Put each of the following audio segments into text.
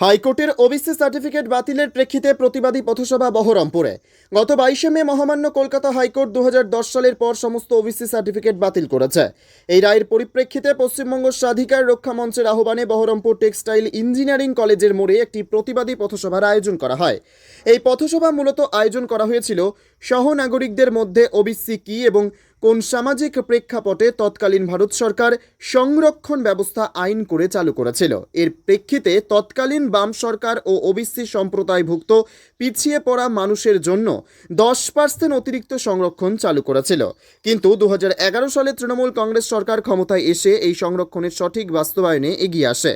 হাইকোর্টের OBC certificate বাতিলের প্রেক্ষিতে প্রতিবাদী পথসভা বহরমপুরে। গত বাইশে মে মহামান্য কলকাতা হাইকোর্ট দু হাজার দশ সালের পর সমস্ত ওবিসি সার্টিফিকেট বাতিল করেছে। এই রায়ের পরিপ্রেক্ষিতে পশ্চিমবঙ্গ স্বাধিকার রক্ষা মঞ্চের আহ্বানে বহরমপুর টেক্সটাইল ইঞ্জিনিয়ারিং কলেজের মোড়ে একটি প্রতিবাদী পথসভার আয়োজন করা হয়। এই পথসভা মূলত আয়োজন করা হয়েছিল সহনাগরিকদের মধ্যে ওবিসি কি এবং কোন সামাজিক প্রেক্ষাপটে তৎকালীন ভারত সরকার সংরক্ষণ ব্যবস্থা আইন করে চালু করেছিল? এর প্রেক্ষিতে তৎকালীন বাম সরকার ও ওবিসি সম্প্রদায়ভুক্ত পিছিয়ে পড়া মানুষের জন্য দশ পার্সেন্ট অতিরিক্ত সংরক্ষণ চালু করেছিল। কিন্তু দু হাজার এগারো সালে তৃণমূল কংগ্রেস সরকার ক্ষমতায় এসে এই সংরক্ষণের সঠিক বাস্তবায়নে এগিয়ে আসে।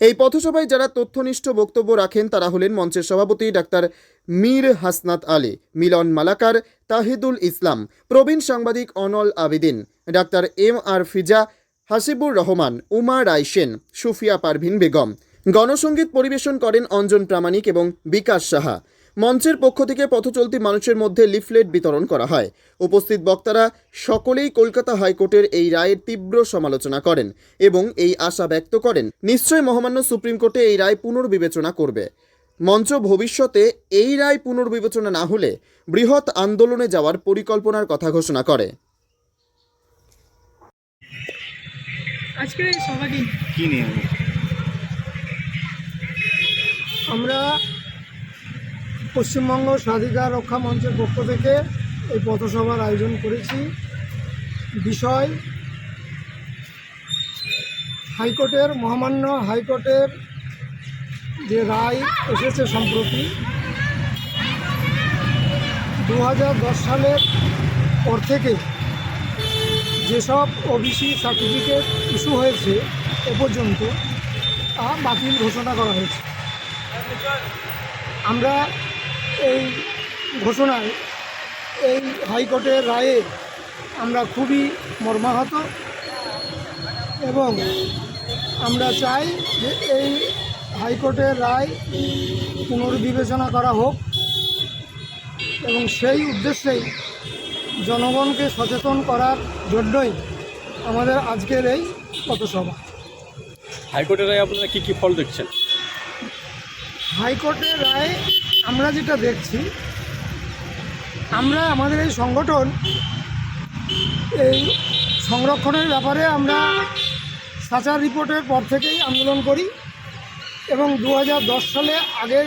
এই পথসভায় যারা তথ্যনিষ্ঠ বক্তব্য রাখেন তারা হলেন মঞ্চের সভাপতি ডাক্তার মীর হাসনাত আলী, মিলন মালাকার, তাহিদুল ইসলাম, প্রবীণ সাংবাদিক Anol Abedin, doctor M R Fiza, Hasibur Rahman, Uma Roy Sen Sufia Parvin Begum. গণসঙ্গীত পরিবেশন করেন অঞ্জন প্রামাণিক এবং বিকাশ সাহা। মঞ্চের পক্ষ থেকে পথচলতি মানুষের মধ্যে লিফলেট বিতরণ করা হয়। উপস্থিত বক্তারা সকলেই কলকাতা হাইকোর্টের এই রায়ের তীব্র সমালোচনা করেন এবং এই আশা ব্যক্ত করেন নিশ্চয় মহামান্য সুপ্রিম কোর্টে এই রায় পুনর্বিবেচনা করবে। মঞ্চ ভবিষ্যতে এই রায় পুনর্বিবেচনা না হলে বৃহৎ আন্দোলনে যাওয়ার পরিকল্পনার কথা ঘোষণা করে। আজকের এই সভাটি কি নিয়ে আমরা পশ্চিমবঙ্গ স্বাধিকার রক্ষা মঞ্চের পক্ষ থেকে এই পথসভার আয়োজন করেছি। বিষয় হাইকোর্টের মহামান্য হাইকোর্টের যে রায় এসেছে সম্প্রতি দু হাজার দশ সালের পর থেকে যেসব ওবিসি সার্টিফিকেট ইস্যু হয়েছে এ পর্যন্ত তা বাতিল ঘোষণা করা হয়েছে। আমরা এই ঘোষণায় এই হাইকোর্টের রায়ে আমরা খুবই মর্মাহত এবং আমরা চাই যে এই হাইকোর্টের রায় পুনর্বিবেচনা করা হোক এবং সেই উদ্দেশ্যেই জনগণকে সচেতন করার জন্যই আমাদের আজকের এই পথসভা। হাইকোর্টের রায় আপনারা কী কী ফল দেখছেন? হাইকোর্টের রায় আমরা যেটা দেখছি আমরা আমাদের এই সংগঠন এই সংরক্ষণের ব্যাপারে আমরা সাচার রিপোর্টের পর থেকেই আন্দোলন করি। এবং দু হাজার দশ সালে আগের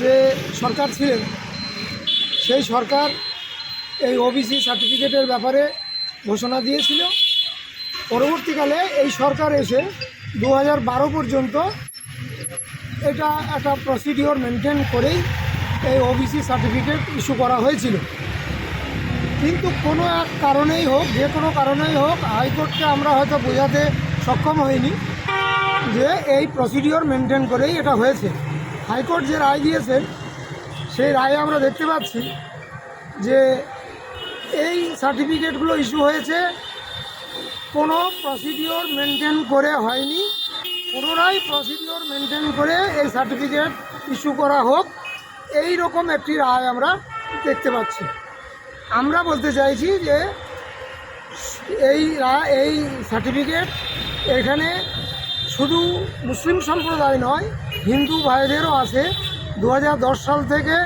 যে সরকার ছিলেন, সেই সরকার এই ওবিসি সার্টিফিকেটের ব্যাপারে ঘোষণা দিয়েছিল। পরবর্তীকালে এই সরকার এসে দু হাজার বারো পর্যন্ত এটা একটা প্রসিডিওর মেনটেন করেই এই ওবিসি সার্টিফিকেট ইস্যু করা হয়েছিল। কিন্তু কোনো এক কারণেই হোক, যে কোনো কারণেই হোক, হাইকোর্টকে আমরা হয়তো বোঝাতে সক্ষম হইনি। যে এই প্রসিডিওর মেনটেন করেই এটা হয়েছে। হাইকোর্ট যে রায় দিয়েছেন সেই রায়ে আমরা দেখতে পাচ্ছি যে এই সার্টিফিকেটগুলো ইস্যু হয়েছে, কোনো প্রসিডিওর মেনটেন করে হয়নি। পুনরায় প্রসিডিওর মেনটেন করে এই সার্টিফিকেট ইস্যু করা হোক এই রকম একটি রায় আমরা দেখতে পাচ্ছি। আমরা বলতে চাইছি যে এই এই সার্টিফিকেট এখানে শুধু মুসলিম সম্প্রদায় নয়, হিন্দু ভাইদেরও আছে। দু হাজার দশ সাল থেকে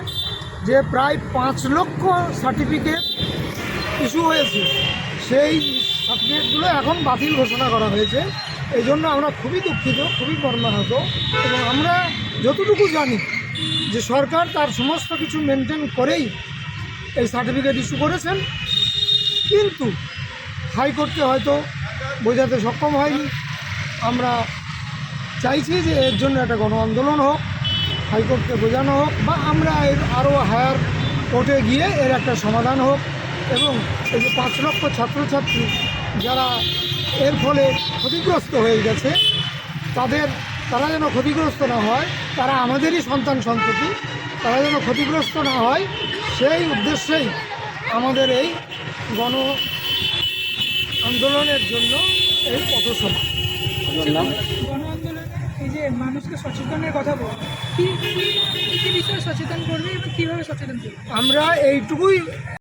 যে প্রায় পাঁচ লক্ষ সার্টিফিকেট ইস্যু হয়েছে, সেই সার্টিফিকেটগুলো এখন বাতিল ঘোষণা করা হয়েছে। এই জন্য আমরা খুবই দুঃখিত, খুবই মর্মাহত এবং আমরা যতটুকু জানি যে সরকার তার সমস্ত কিছু মেনটেন করেই এই সার্টিফিকেট ইস্যু করেছেন। কিন্তু হাইকোর্টকে হয়তো বোঝাতে সক্ষম হয়নি। আমরা চাইছি যে এর জন্য একটা গণ আন্দোলন হোক হাইকোর্টকে বোঝানো হোক বা আমরা এর আরও হায়ার কোর্টে গিয়ে এর একটা সমাধান হোক এবং এই যে পাঁচ লক্ষ ছাত্রছাত্রী যারা এর ফলে ক্ষতিগ্রস্ত হয়ে গেছে তাদের তারা যেন ক্ষতিগ্রস্ত না হয় তারা আমাদেরই সন্তান সন্ততি তারা যেন ক্ষতিগ্রস্ত না হয় সেই উদ্দেশ্যেই আমাদের এই গণ আন্দোলনের জন্য এই পথসভা আপনার নাম গণ আন্দোলনে এই যে মানুষকে সচেতনের কথা বল কী কি কি বিষয়ে সচেতন করবে এবং কীভাবে সচেতন করবে? আমরা এইটুকুই